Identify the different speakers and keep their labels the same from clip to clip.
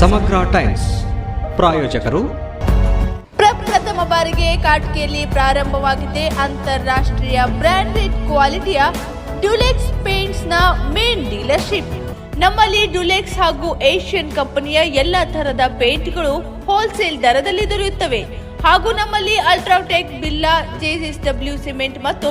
Speaker 1: ಸಮಗ್ರ ಟೈಮ್ಸ್ ಪ್ರಾಯೋಜಕರು.
Speaker 2: ಪ್ರಪ್ರಥಮ ಬಾರಿಗೆ ಕಾಟ್ಕೆಯಲ್ಲಿ ಪ್ರಾರಂಭವಾಗಿದೆ ಅಂತಾರಾಷ್ಟ್ರೀಯ ಬ್ರಾಂಡೆಡ್ ಕ್ವಾಲಿಟಿಯ ಡ್ಯುಲೆಕ್ಸ್ ಪೇಂಟ್ಸ್ನ ಮೇನ್ ಡೀಲರ್ಶಿಪ್. ನಮ್ಮಲ್ಲಿ ಡ್ಯುಲೆಕ್ಸ್ ಹಾಗೂ ಏಷ್ಯನ್ ಕಂಪನಿಯ ಎಲ್ಲ ತರದ ಪೇಂಟ್ಗಳು ಹೋಲ್ಸೇಲ್ ದರದಲ್ಲಿ ದೊರೆಯುತ್ತವೆ. ಹಾಗೂ ನಮ್ಮಲ್ಲಿ ಅಲ್ಟ್ರಾಟೆಕ್ ಬಿಲ್ಲಾ ಜೆಎಸ್ಡಬ್ಲ್ಯೂ ಸಿಮೆಂಟ್ ಮತ್ತು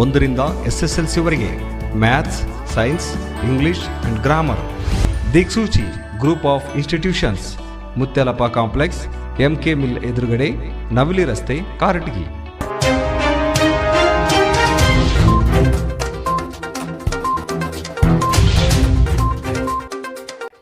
Speaker 1: ಒಂದರಿಂದ S S L ಸಿವರೆಗೆ maths, science, English and grammar. Diksuchi, group of institutions. Mutyalappa complex M K mill ಎದುರುಗಡೆ ನವಲಿ ರಸ್ತೆ, ಕಾರಟಗಿ.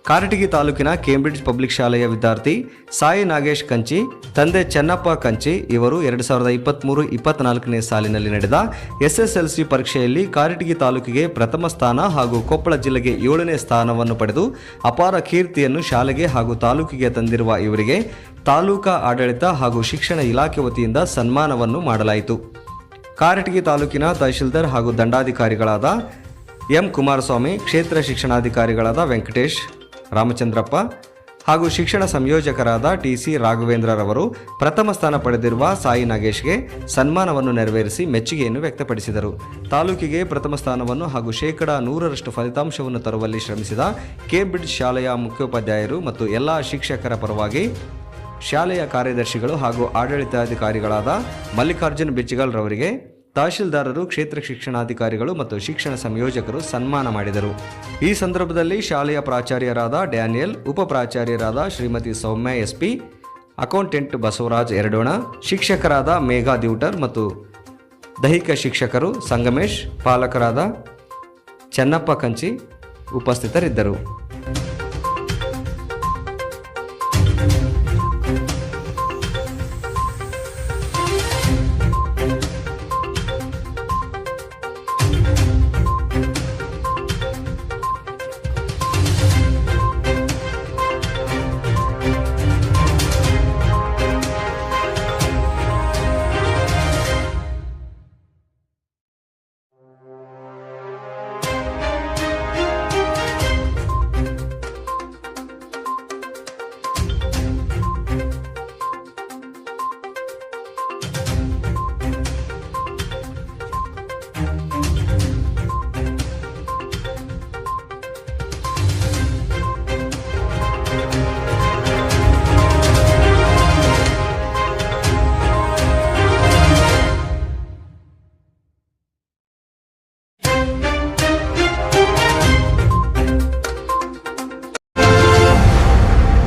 Speaker 1: ಕಾರಟಗಿ ತಾಲೂಕಿನ ಕೇಂಬ್ರಿಡ್ಜ್ ಪಬ್ಲಿಕ್ ಶಾಲೆಯ ವಿದ್ಯಾರ್ಥಿ ಸಾಯಿ ನಾಗೇಶ್ ಕಂಚಿ, ತಂದೆ ಚೆನ್ನಪ್ಪ ಕಂಚಿ ಇವರು ಎರಡು ಸಾವಿರದ ಇಪ್ಪತ್ತ್ಮೂರು ಇಪ್ಪತ್ನಾಲ್ಕನೇ ಸಾಲಿನಲ್ಲಿ ನಡೆದ ಎಸ್ಎಸ್ಎಲ್ಸಿ ಪರೀಕ್ಷೆಯಲ್ಲಿ ಕಾರಟಗಿ ತಾಲೂಕಿಗೆ ಪ್ರಥಮ ಸ್ಥಾನ ಹಾಗೂ ಕೊಪ್ಪಳ ಜಿಲ್ಲೆಗೆ ಏಳನೇ ಸ್ಥಾನವನ್ನು ಪಡೆದು ಅಪಾರ ಕೀರ್ತಿಯನ್ನು ಶಾಲೆಗೆ ಹಾಗೂ ತಾಲೂಕಿಗೆ ತಂದಿರುವ ಇವರಿಗೆ ತಾಲೂಕಾ ಆಡಳಿತ ಹಾಗೂ ಶಿಕ್ಷಣ ಇಲಾಖೆ ವತಿಯಿಂದ ಸನ್ಮಾನವನ್ನು ಮಾಡಲಾಯಿತು. ಕಾರಟಗಿ ತಾಲೂಕಿನ ತಹಶೀಲ್ದಾರ್ ಹಾಗೂ ದಂಡಾಧಿಕಾರಿಗಳಾದ ಎಂ ಕುಮಾರಸ್ವಾಮಿ, ಕ್ಷೇತ್ರ ಶಿಕ್ಷಣಾಧಿಕಾರಿಗಳಾದ ವೆಂಕಟೇಶ್ ರಾಮಚಂದ್ರಪ್ಪ ಹಾಗೂ ಶಿಕ್ಷಣ ಸಂಯೋಜಕರಾದ ಟಿ ಸಿ ರಾಘವೇಂದ್ರರವರು ಪ್ರಥಮ ಸ್ಥಾನ ಪಡೆದಿರುವ ಸಾಯಿ ನಾಗೇಶ್ಗೆ ಸನ್ಮಾನವನ್ನು ನೆರವೇರಿಸಿ ಮೆಚ್ಚುಗೆಯನ್ನು ವ್ಯಕ್ತಪಡಿಸಿದರು. ತಾಲೂಕಿಗೆ ಪ್ರಥಮ ಸ್ಥಾನವನ್ನು ಹಾಗೂ ಶೇಕಡ ನೂರರಷ್ಟು ಫಲಿತಾಂಶವನ್ನು ತರುವಲ್ಲಿ ಶ್ರಮಿಸಿದ ಕೇಬ್ರಿಡ್ಜ್ ಶಾಲೆಯ ಮುಖ್ಯೋಪಾಧ್ಯಾಯರು ಮತ್ತು ಎಲ್ಲ ಶಿಕ್ಷಕರ ಪರವಾಗಿ ಶಾಲೆಯ ಕಾರ್ಯದರ್ಶಿಗಳು ಹಾಗೂ ಆಡಳಿತಾಧಿಕಾರಿಗಳಾದ ಮಲ್ಲಿಕಾರ್ಜುನ್ ಬಿಚ್ಚಿಗಲ್ ರವರಿಗೆ ತಹಶೀಲ್ದಾರರು, ಕ್ಷೇತ್ರ ಶಿಕ್ಷಣಾಧಿಕಾರಿಗಳು ಮತ್ತು ಶಿಕ್ಷಣ ಸಂಯೋಜಕರು ಸನ್ಮಾನ ಮಾಡಿದರು. ಈ ಸಂದರ್ಭದಲ್ಲಿ ಶಾಲೆಯ ಪ್ರಾಚಾರ್ಯರಾದ ಡ್ಯಾನಿಯಲ್, ಉಪ ಪ್ರಾಚಾರ್ಯರಾದ ಶ್ರೀಮತಿ ಸೌಮ್ಯ ಎಸ್ಪಿ ಅಕೌಂಟೆಂಟ್ ಬಸವರಾಜ್ ಎರಡೋಣ, ಶಿಕ್ಷಕರಾದ ಮೇಘಾ ದ್ಯೂಟರ್ ಮತ್ತು ದೈಹಿಕ ಶಿಕ್ಷಕರು ಸಂಗಮೇಶ್, ಪಾಲಕರಾದ ಚೆನ್ನಪ್ಪ ಕಂಚಿ ಉಪಸ್ಥಿತರಿದ್ದರು.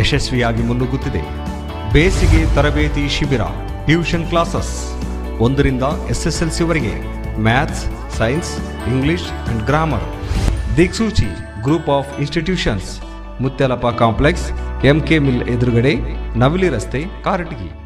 Speaker 1: ಯಶಸ್ವಿಯಾಗಿ ಮುನ್ನುಗ್ಗುತ್ತಿದೆ. ಬೇಸಿಗೆ ತರಬೇತಿ ಶಿಬಿರ, ಟ್ಯೂಷನ್ ಕ್ಲಾಸಸ್. ಒಂದರಿಂದ ಎಸ್ಎಸ್ಎಲ್ಸಿವರೆಗೆ maths, science, English and grammar. Diksuchi, group of institutions. Mutyalapa complex, MK mill ಎದುರುಗಡೆ ನವಿಲಿ ರಸ್ತೆ, ಕಾರಟಗಿ.